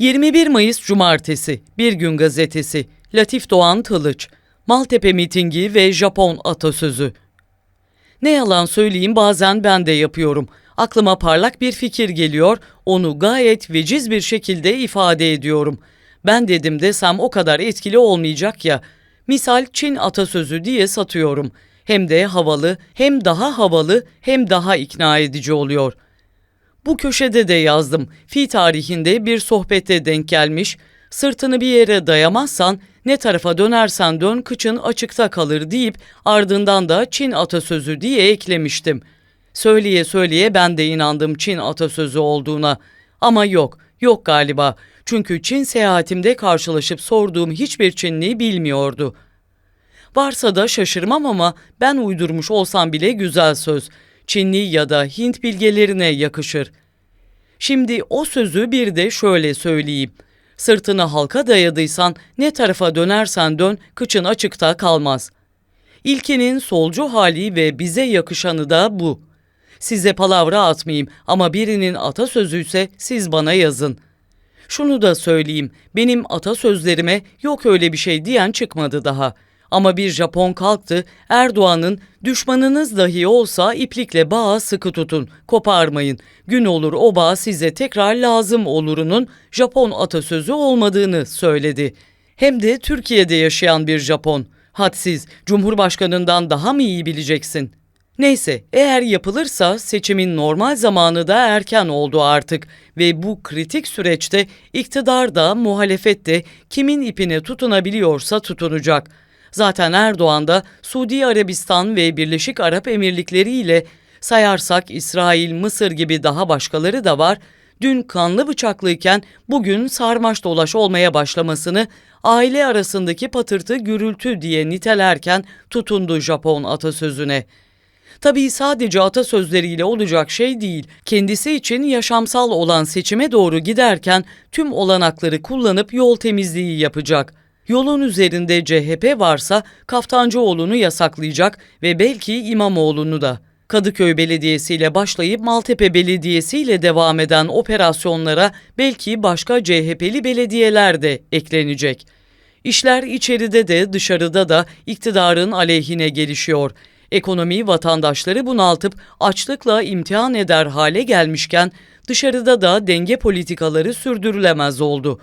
21 Mayıs Cumartesi, Bir Gün Gazetesi, Latif Doğan Tılıç, Maltepe mitingi ve Japon atasözü. Ne yalan söyleyeyim bazen ben de yapıyorum. Aklıma parlak bir fikir geliyor, onu gayet veciz bir şekilde ifade ediyorum. Ben dedim desem o kadar etkili olmayacak ya. Misal Çin atasözü diye satıyorum. Hem de havalı, hem daha havalı, hem daha ikna edici oluyor.'' Bu köşede de yazdım. Fi tarihinde bir sohbette denk gelmiş. Sırtını bir yere dayamazsan ne tarafa dönersen dön kıçın açıkta kalır deyip ardından da Çin atasözü diye eklemiştim. Söyleye söyleye ben de inandım Çin atasözü olduğuna. Ama yok, yok galiba. Çünkü Çin seyahatimde karşılaşıp sorduğum hiçbir Çinli bilmiyordu. Varsa da şaşırmam ama ben uydurmuş olsam bile güzel söz. Çinli ya da Hint bilgelerine yakışır. Şimdi o sözü bir de şöyle söyleyeyim. Sırtını halka dayadıysan ne tarafa dönersen dön kıçın açıkta kalmaz. İlkinin solcu hali ve bize yakışanı da bu. Size palavra atmayayım ama birinin atasözü ise siz bana yazın. Şunu da söyleyeyim, benim atasözlerime yok öyle bir şey diyen çıkmadı daha.'' Ama bir Japon kalktı, Erdoğan'ın düşmanınız dahi olsa iplikle bağı sıkı tutun, koparmayın. Gün olur o bağ size tekrar lazım olurunun Japon atasözü olmadığını söyledi. Hem de Türkiye'de yaşayan bir Japon. Hadsiz, Cumhurbaşkanından daha mı iyi bileceksin? Neyse, eğer yapılırsa seçimin normal zamanı da erken oldu artık ve bu kritik süreçte iktidar da muhalefet de kimin ipine tutunabiliyorsa tutunacak. Zaten Erdoğan da Suudi Arabistan ve Birleşik Arap Emirlikleri ile sayarsak İsrail, Mısır gibi daha başkaları da var. Dün kanlı bıçaklıyken bugün sarmaş dolaş olmaya başlamasını aile arasındaki patırtı gürültü diye nitelerken tutundu Japon atasözüne. Tabii sadece atasözleriyle olacak şey değil. Kendisi için yaşamsal olan seçime doğru giderken tüm olanakları kullanıp yol temizliği yapacak. Yolun üzerinde CHP varsa Kaftancıoğlu'nu yasaklayacak ve belki İmamoğlu'nu da. Kadıköy Belediyesi ile başlayıp Maltepe Belediyesi ile devam eden operasyonlara belki başka CHP'li belediyeler de eklenecek. İşler içeride de dışarıda da iktidarın aleyhine gelişiyor. Ekonomi vatandaşları bunaltıp açlıkla imtihan eder hale gelmişken dışarıda da denge politikaları sürdürülemez oldu.''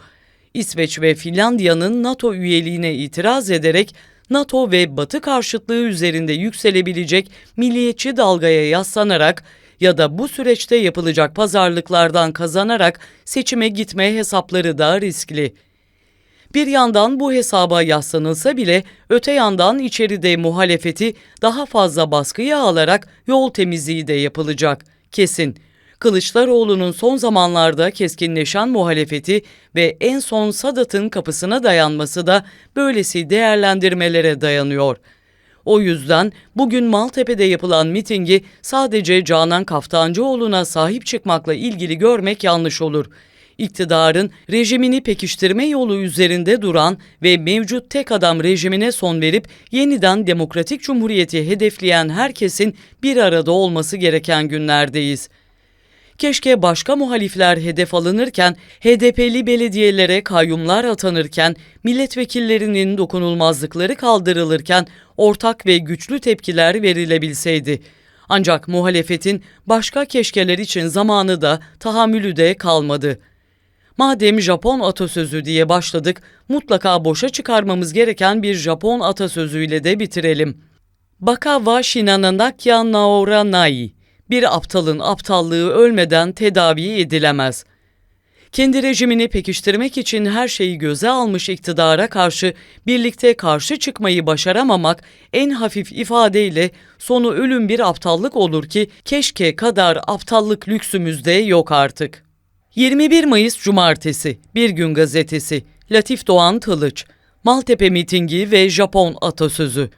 İsveç ve Finlandiya'nın NATO üyeliğine itiraz ederek NATO ve Batı karşıtlığı üzerinde yükselebilecek milliyetçi dalgaya yaslanarak ya da bu süreçte yapılacak pazarlıklardan kazanarak seçime gitme hesapları da riskli. Bir yandan bu hesaba yaslanılsa bile öte yandan içeride muhalefeti daha fazla baskıya alarak yol temizliği de yapılacak. Kesin. Kılıçdaroğlu'nun son zamanlarda keskinleşen muhalefeti ve en son Sadat'ın kapısına dayanması da böylesi değerlendirmelere dayanıyor. O yüzden bugün Maltepe'de yapılan mitingi sadece Canan Kaftancıoğlu'na sahip çıkmakla ilgili görmek yanlış olur. İktidarın rejimini pekiştirme yolu üzerinde duran ve mevcut tek adam rejimine son verip yeniden demokratik cumhuriyeti hedefleyen herkesin bir arada olması gereken günlerdeyiz. Keşke başka muhalifler hedef alınırken, HDP'li belediyelere kayyumlar atanırken, milletvekillerinin dokunulmazlıkları kaldırılırken ortak ve güçlü tepkiler verilebilseydi. Ancak muhalefetin başka keşkeler için zamanı da tahammülü de kalmadı. Madem Japon atasözü diye başladık, mutlaka boşa çıkarmamız gereken bir Japon atasözüyle de bitirelim. Baka wa shinanakya naora nai bir aptalın aptallığı ölmeden tedavi edilemez. Kendi rejimini pekiştirmek için her şeyi göze almış iktidara karşı birlikte karşı çıkmayı başaramamak en hafif ifadeyle sonu ölüm bir aptallık olur ki keşke kadar aptallık lüksümüzde yok artık. 21 Mayıs Cumartesi Bir Gün Gazetesi Latif Doğan Tılıç Maltepe mitingi ve Japon atasözü